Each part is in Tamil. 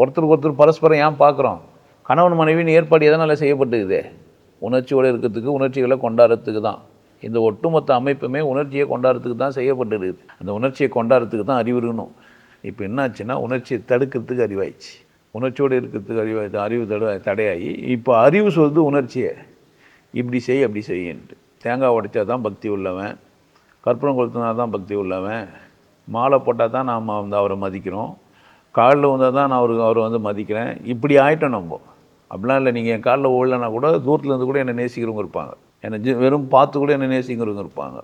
ஒருத்தருக்கு ஒருத்தர் பரஸ்பரம் ஏன் பார்க்குறோம்? கணவன் மனைவின்னு ஏற்பாடு எதனால் செய்யப்பட்டுக்குது உணர்ச்சியோடு இருக்கிறதுக்கு உணர்ச்சிகளை கொண்டாடுறதுக்கு தான். இந்த ஒட்டுமொத்த அமைப்புமே உணர்ச்சியை கொண்டாடுறதுக்கு தான் செய்யப்பட்டுருக்குது. அந்த உணர்ச்சியை கொண்டாடுறதுக்கு தான் அறிவு இருக்கணும். இப்போ என்னாச்சுன்னா உணர்ச்சியை தடுக்கிறதுக்கு அறிவாயிடுச்சு. உணர்ச்சியோடு இருக்கிறதுக்கு அறிவாய் அறிவு தடை தடையாகி இப்போ அறிவு சொல்லுது உணர்ச்சியை. இப்படி செய் அப்படி செய்யின்ட்டு. தேங்காய் உடைச்சா தான் பக்தி உள்ளவன். கற்பூரம் கொளுத்தினா தான் பக்தி உள்ளவன். மாலை போட்டால் தான் நாம் வந்து அவரை மதிக்கிறோம். காலில் வந்தால் தான் நான் அவருக்கு அவரை வந்து மதிக்கிறேன். இப்படி ஆகிட்டோம் நம்ம. அப்படிலாம் இல்லை. நீங்கள் என் காலில் ஓடலனா கூட தூரத்துலேருந்து கூட என்னை நேசிக்கிறவங்க இருப்பாங்க. என்னை ஜி- வெறும் பார்த்து கூட என்னை நேசிக்கிறவங்க இருப்பாங்க.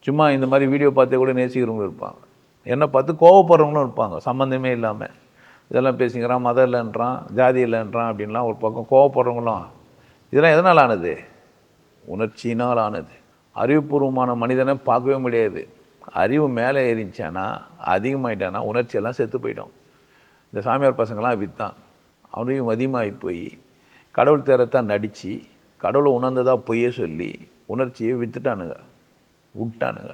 சும்மா இந்த மாதிரி வீடியோ பார்த்தே கூட நேசிக்கிறவங்க இருப்பாங்க. என்னை பார்த்து கோவப்படுறவங்களும் இருப்பாங்க. சம்மந்தமே இல்லாமல் இதெல்லாம் பேசிக்கிறான் மதம் இல்லைன்றான் ஜாதி இல்லைன்றான் அப்படின்லாம் ஒரு பக்கம் கோவப்படுறவங்களும். இதெல்லாம் எதனால் ஆனது? உணர்ச்சினால் ஆனது. அறிவுபூர்வமான மனிதனை பார்க்கவே முடியாது. அறிவு மேலே ஏறிச்சானா அதிகமாயிட்டானா உணர்ச்சியெல்லாம் செத்து போயிட்டோம் இந்த சாமியார் பசங்களாம் விற்றான் அவனையும் மதியமாகி போய் கடவுள் தேரத்தான் நடித்து கடவுளை உணர்ந்ததாக பொய்யே சொல்லி உணர்ச்சியை விற்றுட்டானுங்க விட்டானுங்க.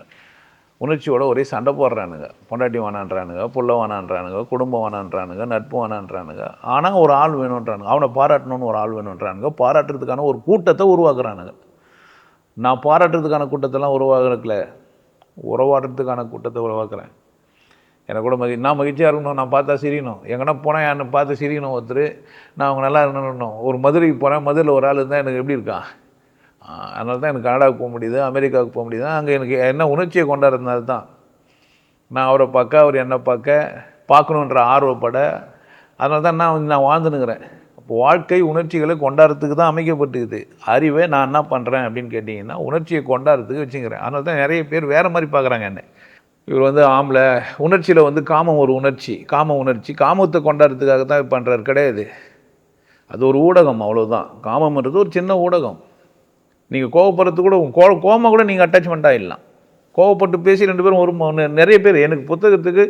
உணர்ச்சியோட ஒரே சண்டை போடுறானுங்க. பொண்டாட்டி வேணான்றானுங்க புள்ள வேணான்றானுங்க குடும்பம் வேணான்றானுங்க நட்பு வேணான்றானுங்க. ஆனால் ஒரு ஆள் வேணுன்றானுங்க. அவனை பாராட்டணும்னு ஒரு ஆள் வேணுன்றானுங்க. பாராட்டுறதுக்கான ஒரு கூட்டத்தை உருவாக்குறானுங்க. நான் பாராட்டுறதுக்கான கூட்டத்தெல்லாம் உருவாக்குறதுல உறவாடுறதுக்கான கூட்டத்தை உருவாக்குறேன். எனக்கு கூட மகி நான் மகிழ்ச்சியாக இருக்கணும் நான் பார்த்தா சிரியணும் எங்கன்னா போனால் என்னை பார்த்து சிரியணும் ஒருத்தர். நான் அவங்க நல்லா இருக்கணும் ஒரு மதுரைக்கு போகிறேன் மதுரையில் ஒரு ஆள் இருந்தால் எனக்கு எப்படி இருக்கான்? அதனால தான் எனக்கு கனடாவுக்கு போக முடியுது அமெரிக்காவுக்கு போக முடியுது. அங்கே எனக்கு என்ன உணர்ச்சியை கொண்டாடுறதுனால தான். நான் அவரை பார்க்க அவர் என்னை பார்க்க பார்க்கணுன்ற ஆர்வப்பட அதனால தான் நான் வந்து நான் வாழ்ந்துனுங்கிறேன் அப்போ வாழ்க்கை உணர்ச்சிகளை கொண்டாடுறதுக்கு தான் அமைக்கப்பட்டுக்குது அறிவை நான் என்ன பண்ணுறேன் அப்படின்னு கேட்டிங்கன்னா உணர்ச்சியை கொண்டாடுறதுக்கு வச்சுக்கிறேன். அதனால தான் நிறைய பேர் வேறு மாதிரி பார்க்குறாங்க என்ன. இவர் வந்து ஆம்பளை. உணர்ச்சியில் வந்து காமம் ஒரு உணர்ச்சி. காம உணர்ச்சி. காமத்தை கொண்டாடுறதுக்காக தான் பண்ணுறாரு கிடையாது. அது ஒரு ஊடகம் அவ்வளோதான் காமம்ன்றது ஒரு சின்ன ஊடகம். நீங்கள் கோவப்படுறது கூட கோ கோமம் கூட நீங்கள் அட்டாச்மெண்ட் ஆகிடலாம் கோவப்பட்டு பேசி ரெண்டு பேரும் ஒரு நிறைய பேர். எனக்கு புத்தகத்துக்கு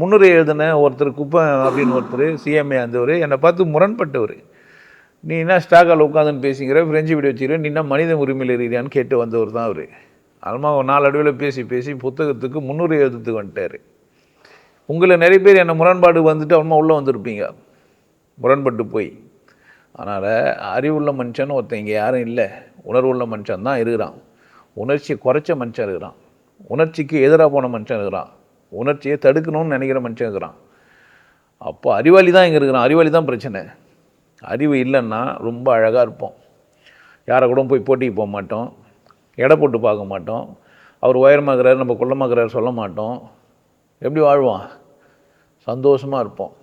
முன்னுரை எழுதின ஒருத்தர் குப்பை அப்படின்னு ஒருத்தர் சிஎம்ஏ அந்தவர் என்னை பார்த்து முரண்பட்டவர். நீ என்ன ஸ்டாக்கால் உட்காந்துன்னு பேசிக்கிற? ஃப்ரெஞ்சு வீடியோ வச்சுக்கிற? நீ என்ன மனித உரிமையில் இருக்கிறியான்னு கேட்டு வந்தவர் தான் அவர். அதுமா ஒரு நாலு பேசி பேசி புத்தகத்துக்கு முன்னுரை எழுத்து வந்துட்டார். உங்களை நிறைய பேர் என்ன முரண்பாடு வந்துட்டு அப்புறமா உள்ளே வந்திருப்பீங்க. முரண்பட்டு போய். அதனால் அறிவுள்ள மனுஷன் ஒருத்தன் இங்கே யாரும் இல்லை. உணர்வுள்ள மனுஷன் தான் இருக்கிறான். உணர்ச்சி குறைச்ச மனுஷன் இருக்கிறான். உணர்ச்சிக்கு எதிராக போன மனுஷன் இருக்கிறான். உணர்ச்சியை தடுக்கணும்னு நினைக்கிற மனுஷன் இருக்கிறான். அப்போ அறிவாளி தான் இங்கே இருக்கிறான். அறிவாளி தான் பிரச்சனை. அறிவு இல்லைன்னா ரொம்ப அழகாக இருப்போம். யாரை கூட போய் போட்டிக்கு போக மாட்டோம். எடை போட்டு பார்க்க மாட்டோம். அவர் உயரமாகிறார் நம்ம குள்ளமாகிறார் சொல்ல மாட்டோம். எப்படி வாழ்வான்? சந்தோஷமாக இருப்போம்.